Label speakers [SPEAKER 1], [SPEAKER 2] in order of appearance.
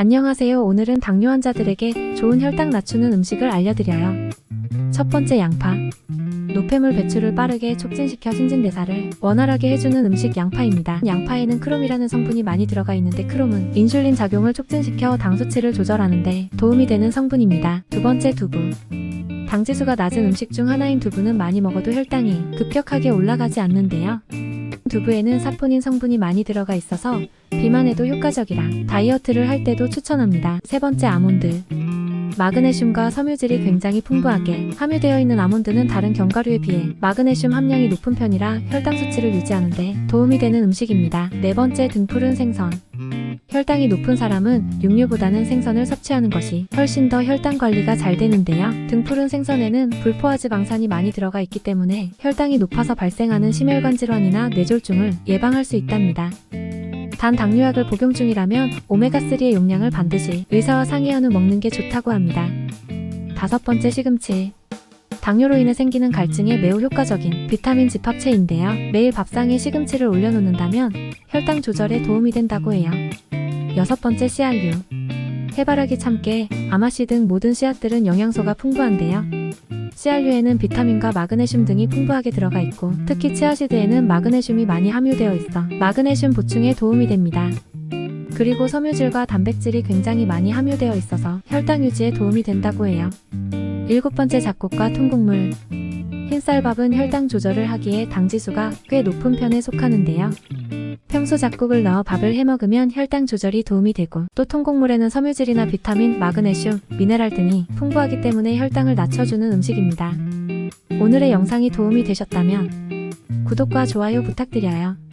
[SPEAKER 1] 안녕하세요. 오늘은 당뇨 환자들에게 좋은 혈당 낮추는 음식을 알려드려요. 첫 번째 양파. 노폐물 배출을 빠르게 촉진시켜 신진대사를 원활하게 해주는 음식 양파입니다. 양파에는 크롬이라는 성분이 많이 들어가 있는데 크롬은 인슐린 작용을 촉진시켜 당 수치를 조절하는데 도움이 되는 성분입니다. 두 번째 두부. 당지수가 낮은 음식 중 하나인 두부는 많이 먹어도 혈당이 급격하게 올라가지 않는데요. 두부에는 사포닌 성분이 많이 들어가 있어서 비만에도 효과적이라 다이어트를 할 때도 추천합니다. 세 번째 아몬드. 마그네슘과 섬유질이 굉장히 풍부하게 함유되어 있는 아몬드는 다른 견과류에 비해 마그네슘 함량이 높은 편이라 혈당 수치를 유지하는데 도움이 되는 음식입니다. 네 번째 등푸른 생선. 혈당이 높은 사람은 육류보다는 생선을 섭취하는 것이 훨씬 더 혈당 관리가 잘 되는데요. 등푸른 생선에는 불포화 지 방산이 많이 들어가 있기 때문에 혈당이 높아서 발생하는 심혈관 질환이나 뇌졸중을 예방할 수 있답니다. 단 당뇨약을 복용 중이라면 오메가3의 용량을 반드시 의사와 상의한 후 먹는 게 좋다고 합니다. 다섯 번째 시금치. 당뇨로 인해 생기는 갈증에 매우 효과적인 비타민 집합체인데요. 매일 밥상에 시금치를 올려놓는다면 혈당 조절에 도움이 된다고 해요. 여섯 번째 씨알류. 해바라기 참깨, 아마씨 등 모든 씨앗들은 영양소가 풍부한데요. 씨알류에는 비타민과 마그네슘 등이 풍부하게 들어가 있고 특히 치아시드에는 마그네슘이 많이 함유되어 있어 마그네슘 보충에 도움이 됩니다. 그리고 섬유질과 단백질이 굉장히 많이 함유되어 있어서 혈당 유지에 도움이 된다고 해요. 일곱 번째 잡곡과 통곡물. 흰쌀밥은 혈당 조절을 하기에 당지수가 꽤 높은 편에 속하는데요. 평소 잡곡을 넣어 밥을 해 먹으면 혈당 조절이 도움이 되고 또 통곡물에는 섬유질이나 비타민, 마그네슘, 미네랄 등이 풍부하기 때문에 혈당을 낮춰주는 음식입니다. 오늘의 영상이 도움이 되셨다면 구독과 좋아요 부탁드려요.